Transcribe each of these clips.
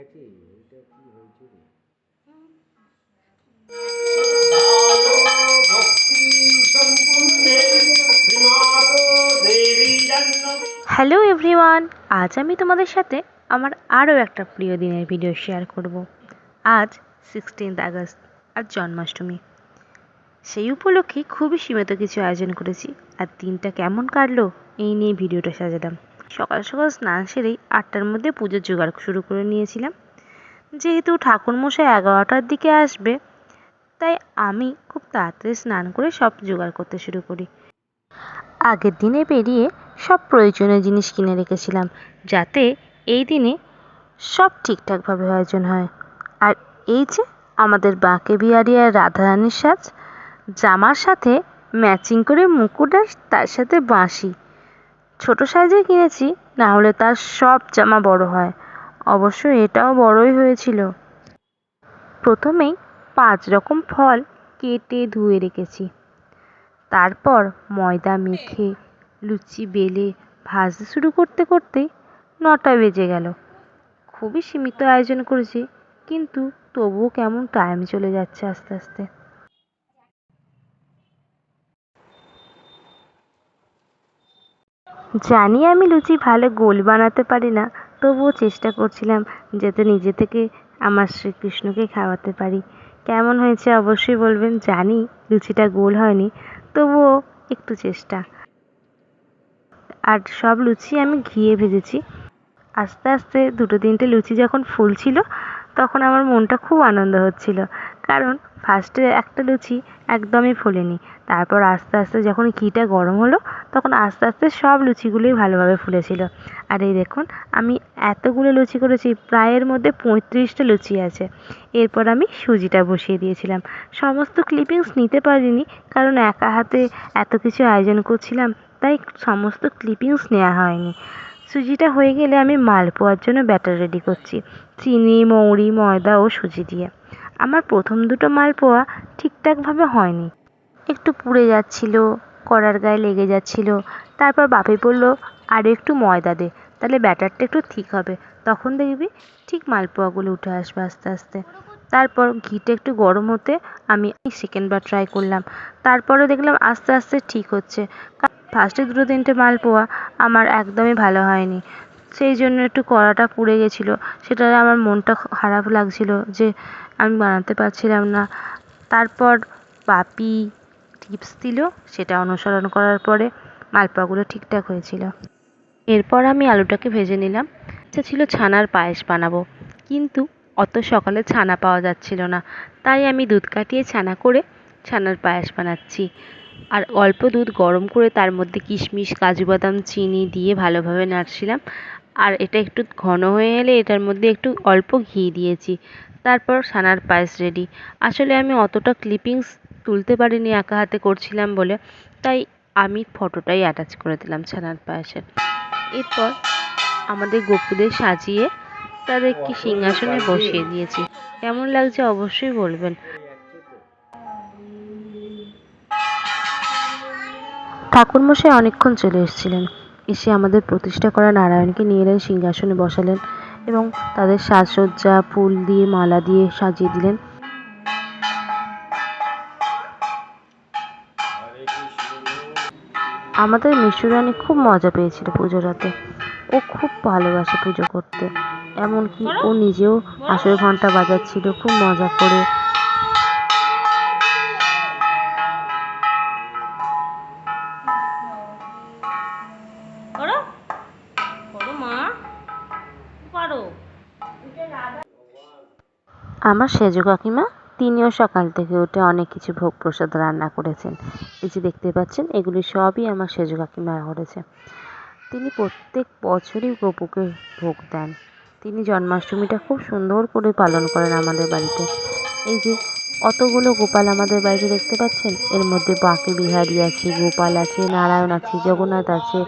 গেছে? এটা কি হ্যালো এভরিওয়ান আজ আমি তোমাদের সাথে আমার আরও একটা প্রিয় দিনের ভিডিও শেয়ার করব। আজ সিক্সটিন্থ আগস্ট, আর জন্মাষ্টমী। সেই উপলক্ষে খুবই সীমিত কিছু আয়োজন করেছি, আর দিনটা কেমন কাটলো এই নিয়ে ভিডিওটা সাজালাম। সকাল সকাল স্নান সেরেই আটটার মধ্যে পুজোর জোগাড় শুরু করে নিয়েছিলাম। যেহেতু ঠাকুরমশাই এগারোটার দিকে আসবে, তাই আমি খুব তাড়াতাড়ি স্নান করে সব জোগাড় করতে শুরু করি। আগের দিনে বেরিয়ে সব প্রয়োজনীয় জিনিস কিনে রেখেছিলাম, যাতে এই দিনে সব ঠিকঠাকভাবে আয়োজন হয়। আর এই যে আমাদের বাঁকে বিহারি আর রাধারানীর সাজ, জামার সাথে ম্যাচিং করে মুকুট আর তার সাথে বাঁশি। ছোট সাইজে কিনেছি, না হলে তার সব জামা বড় হয়। অবশ্য এটাও বড়ই হয়েছিল। প্রথমেই পাঁচ রকম ফল কেটে ধুয়ে রেখেছি। তারপর ময়দা মেখে লুচি বেলে ভাজতে শুরু করতে করতেই নটা বেজে গেল। খুবই সীমিত আয়োজন করেছি, কিন্তু তবুও কেমন টাইম চলে যাচ্ছে আস্তে আস্তে। জানি আমি লুচি ভালো গোল বানাতে পারি না, তবুও চেষ্টা করছিলাম যাতে নিজে থেকে আমার শ্রীকৃষ্ণকে খাওয়াতে পারি। কেমন হয়েছে অবশ্যই বলবেন, জানি লুচিটা গোল হয়নি, তবুও একটু চেষ্টা। আর সব লুচি আমি ঘিয়ে ভেজেছি। আস্তে আস্তে দুটো তিনটে লুচি যখন ফুলছিল, তখন আমার মনটা খুব আনন্দ হচ্ছিল। কারণ ফার্স্টে একটা লুচি একদমই ফোলেনি, তারপর আস্তে আস্তে যখন ঘিটা গরম হলো তখন আস্তে আস্তে সব লুচিগুলোই ভালোভাবে ফুলেছিল। আর এই দেখুন, আমি এতগুলো লুচি করেছি, প্রায়ের মধ্যে পঁয়ত্রিশটা লুচি আছে। এরপর আমি সুজিটা বসিয়ে দিয়েছিলাম। সমস্ত ক্লিপিংস নিতে পারিনি, কারণ একা হাতে এত কিছু আয়োজন করছিলাম, তাই সমস্ত ক্লিপিংস নেওয়া হয়নি। সুজিটা হয়ে গেলে আমি মালপোয়ার জন্য ব্যাটার রেডি করছি, চিনি, মৌরি, ময়দা ও সুজি দিয়ে। আমার প্রথম দুটো মালপোয়া ঠিকঠাকভাবে হয়নি। একটু পুড়ে যাচ্ছিল কড়ার গায়ে লেগে যাচ্ছিল। তারপর বাপি বলল আরও একটু ময়দা দে, তাহলে ব্যাটারটা একটু ঠিক হবে। তখন দেখবি ঠিক মালপোয়াগুলো উঠে আসবে আস্তে আস্তে। তারপর ঘিটা একটু গরম হতে আমি সেকেন্ডবার ট্রাই করলাম। তারপরে দেখলাম আস্তে আস্তে ঠিক হচ্ছে। ফার্স্টে দুটো তিনটে মালপোয়া আমার একদমই ভালো হয়নি। সেই জন্য একটু কড়াটা পুড়ে গেছিল। সেটা আমার মনটা খারাপ লাগছিল যে আমি বানাতে পারছিলাম না। তারপর বাপি টিপস দিল, সেটা অনুসরণ করার পরে মালপোয়াগুলো ঠিকঠাক হয়েছিল। এরপর আমি আলুটাকে ভেজে নিলাম। ইচ্ছা ছিল ছানার পায়েস বানাবো, কিন্তু অত সকালে ছানা পাওয়া যাচ্ছিল না। তাই আমি দুধ কাটিয়ে ছানা করে ছানার পায়েস বানাচ্ছি। আর অল্প দুধ গরম করে তার মধ্যে কিশমিশ, কাজু বাদাম, চিনি দিয়ে ভালোভাবে নাড়ছিলাম। আর এটা একটু ঘন হয়ে এলে এটার মধ্যে একটু অল্প ঘি দিয়েছি। তারপর ছানার পায়েস রেডি। আসলে আমি অতটা ক্লিপিংস তুলতে পারিনি, একা হাতে করছিলাম বলে। তাই আমি ফটোটাই অ্যাটাচ করে দিলাম ছানার পায়েসের। এরপর আমাদের গপুদের সাজিয়ে তাদেরকে সিংহাসনে বসিয়ে দিয়েছি। কেমন লাগছে অবশ্যই বলবেন। ঠাকুরমশাই অনেকক্ষণ চলে এসেছিলেন। এসে আমাদের প্রতিষ্ঠা করা নারায়ণকে নিয়ে এলেন, সিংহাসনে বসালেন এবং তাদের সাজসজ্জা, ফুল দিয়ে, মালা দিয়ে সাজিয়ে দিলেন। আমাদের মিশুরানি খুব মজা পেয়েছিল পুজোর রাতে। ও খুব ভালোবাসে পুজো করতে। এমনকি ও নিজেও আসর ঘণ্টা বাজাচ্ছিল, খুব মজা করে। আমার সেজো কাকিমা? তিনিও সকাল থেকে উঠে অনেক কিছু ভোগ প্রসাদ রান্না করেছেন। এই যে দেখতে পাচ্ছেন, এগুলি সবই আমার সেজো কাকিমা করেছে। তিনি প্রত্যেক বছরই গপুকে ভোগ দেন। তিনি জন্মাষ্টমীটা খুব সুন্দর করে পালন করেন আমাদের বাড়িতে। এই যে অতগুলো গোপাল আমাদের বাড়িতে দেখতে পাচ্ছেন, এর মধ্যে বাঁকে বিহারি আছে, গোপাল আছে, নারায়ণ আছে, জগন্নাথ আছে।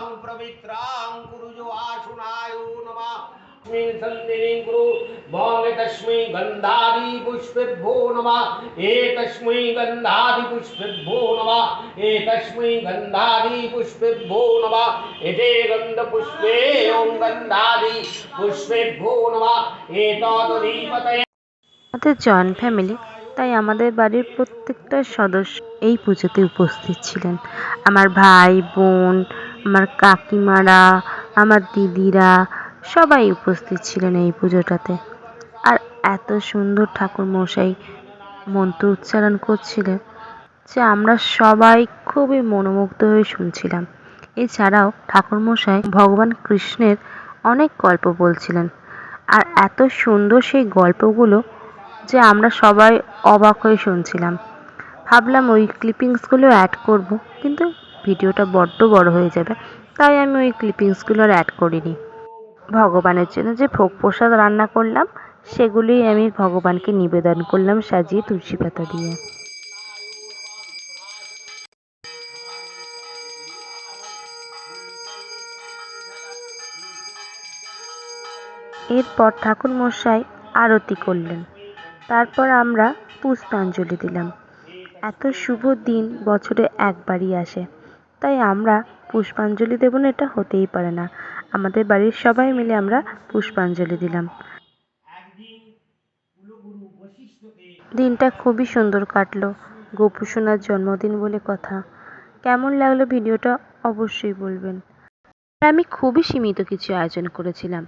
পবিত্রাং বিষ্ণুনামদিতাং তঞ্চোধারায় মাংনিত্রাং পবিত্রাং কুরুজো আসুনায় নমঃ तस्मिन् सन्धिनीं कुरु भोङ् तस्मै गन्धादिपुष्पेभ्यो नमः एतस्मै गन्धादिपुष्पेभ्यो नमः एतस्मै गन्धादिपुष्पेभ्यो नमः एते गन्धपुष्पे ॐ गन्धादि पुष्पेभ्यो नमः एतदधिपतये আমাদের জয়েন্ট ফ্যামিলি তাই আমাদের বাড়ির প্রত্যেকটা সদস্য এই পুজোতে উপস্থিত ছিলেন আমার ভাই বোন আমার কাকিমারা, আমার দিদিরা সবাই উপস্থিত ছিলেন এই পুজোটাতে। আর এত সুন্দর ঠাকুর মশাই মন্ত্র উচ্চারণ করছিলেন যে আমরা সবাই খুবই মনোমুগ্ধ হয়ে শুনছিলাম। এছাড়াও ঠাকুরমশাই ভগবান কৃষ্ণের অনেক গল্প বলছিলেন। আর এত সুন্দর সেই গল্পগুলো যে আমরা সবাই অবাক হয়ে শুনছিলাম। ভাবলাম ওই ক্লিপিংসগুলো অ্যাড করব, কিন্তু ভিডিওটা বড্ড বড় হয়ে যাবে, তাই আমি ওই ক্লিপিংসগুলো আর অ্যাড করিনি। ভগবানের জন্য যে ভোগ প্রসাদ রান্না করলাম, সেগুলোই আমি ভগবানকে নিবেদন করলাম সাজিয়ে তুলসী পাতা দিয়ে। এরপর ঠাকুর মশাই আরতি করলেন। তারপর আমরা পুষ্পাঞ্জলি দিলাম। এত শুভ দিন বছরে একবারই আসে। তাই আমরা পুষ্পাঞ্জলি দেব না, এটা হতেই পারে না। আমাদের বাড়ির সবাই মিলে আমরা পুষ্পাঞ্জলি দিলাম। দিনটা খুবই সুন্দর কাটলো। গোপু সোনার জন্মদিন বলে কথা। কেমন লাগল ভিডিওটা অবশ্যই বলবেন। আমি খুবই সীমিত কিছু আয়োজন করেছিলাম।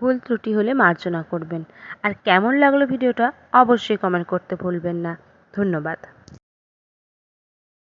ভুল ত্রুটি হলে মার্জনা করবেন। আর কেমন লাগল ভিডিওটা অবশ্যই কমেন্ট করতে ভুলবেন না। ধন্যবাদ।